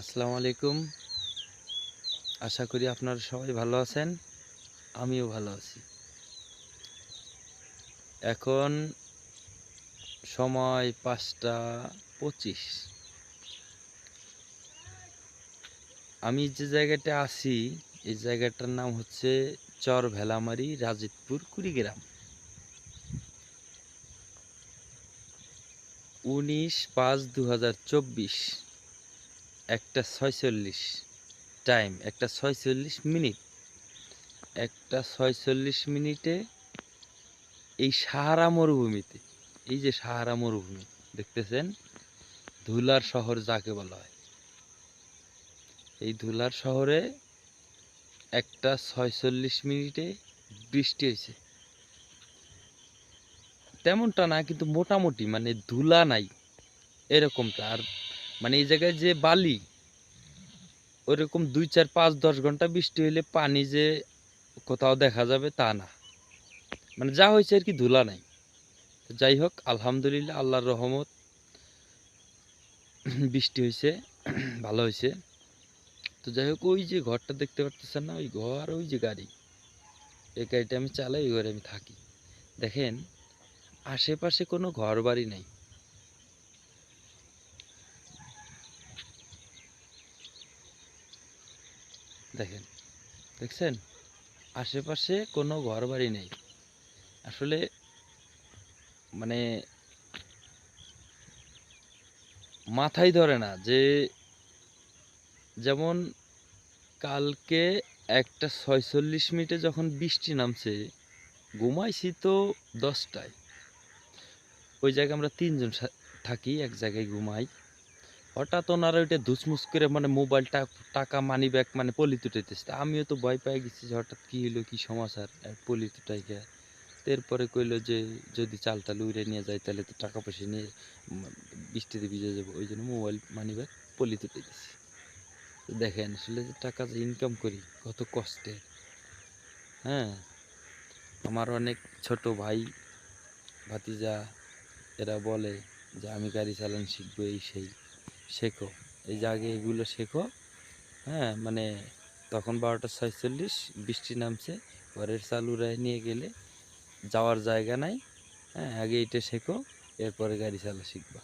আসসালামু আলাইকুম। আশা করি আপনারা সবাই ভালো আছেন, আমিও ভালো আছি। এখন সময় পাঁচটা পঁচিশ। আমি যে জায়গাটা আছি, এই জায়গাটার নাম হচ্ছে চর ভেলামারি রাজিতপুর কুড়িগ্রাম। উনিশ পাঁচ দু হাজার চব্বিশ। একটা ছয়চল্লিশ টাইম, একটা ছয়চল্লিশ মিনিট। একটা ছয়চল্লিশ মিনিটে এই সাহারা মরুভূমিতে, এই যে সাহারা মরুভূমি, দেখতেছেন? ধুলার শহর যাকে বলা হয়। এই ধুলার শহরে একটা ছয়চল্লিশ মিনিটে বৃষ্টি হয়েছে। তেমনটা না, কিন্তু মোটামুটি মানে ধুলা নাই, এরকমটা। আর মানে এই জায়গায় যে বালি, ওইরকম দুই চার পাঁচ দশ ঘণ্টা বৃষ্টি হইলে পানি যে কোথাও দেখা যাবে তা না। মানে যা হয়েছে আর কি ধুলা নাই। যাই হোক, আলহামদুলিল্লাহ, আল্লাহর রহমত বৃষ্টি হয়েছে ভালো হয়েছে তো যাই হোক, ওই যে ঘরটা দেখতে পারতেছেন না, ওই ঘর, ওই যে গাড়ি। এই গাড়িটা আমি চালাই, ওই ঘরে আমি থাকি। দেখেন, আশেপাশে কোনো ঘর বাড়ি নেই। দেখেন, দেখছেন? আশেপাশে কোনো ঘর বাড়ি নেই। আসলে মানে মাথায় ধরে না যে যেমন কালকে একটা ছয়চল্লিশ মিনিটে যখন বৃষ্টি নামছে, ঘুমাইছি তো দশটায়। ওই জায়গায় আমরা তিনজন থাকি, এক জায়গায় ঘুমাই। হঠাৎ ওনারা ওইটা ধুসমুস করে মানে মোবাইলটা টাকা মানি ব্যাগ মানে পলি তুটাইতেছে আমিও তো ভয় পেয়ে গেছি যে হঠাৎ কি হলো কি সমাচার? পলি তুটাই গিয়া এরপরে কইলো যে যদি চাল টাল উড়ে নিয়ে যায় তাহলে তো টাকা পয়সা নিয়ে বৃষ্টিতে ভিজে যাব। ওই জন্য মোবাইল মানি ব্যাগ পলি তুটে দিছি দেখেন আসলে যে টাকা যে ইনকাম করি, কত কষ্টে। হ্যাঁ? আমার অনেক ছোট ভাই, ভাতিজা, এরা বলে যে আমি গাড়ি চালানো শিখব এই সেই। শেখো। এই যে আগে এগুলো শেখো হ্যাঁ মানে তখন বারোটা ছয়চল্লিশ, বৃষ্টি নামছে, ঘরের চালু রায় নিয়ে গেলে যাওয়ার জায়গা নাই হ্যাঁ আগে এটা শেখো, এরপরে গাড়ি চালা শিখবা।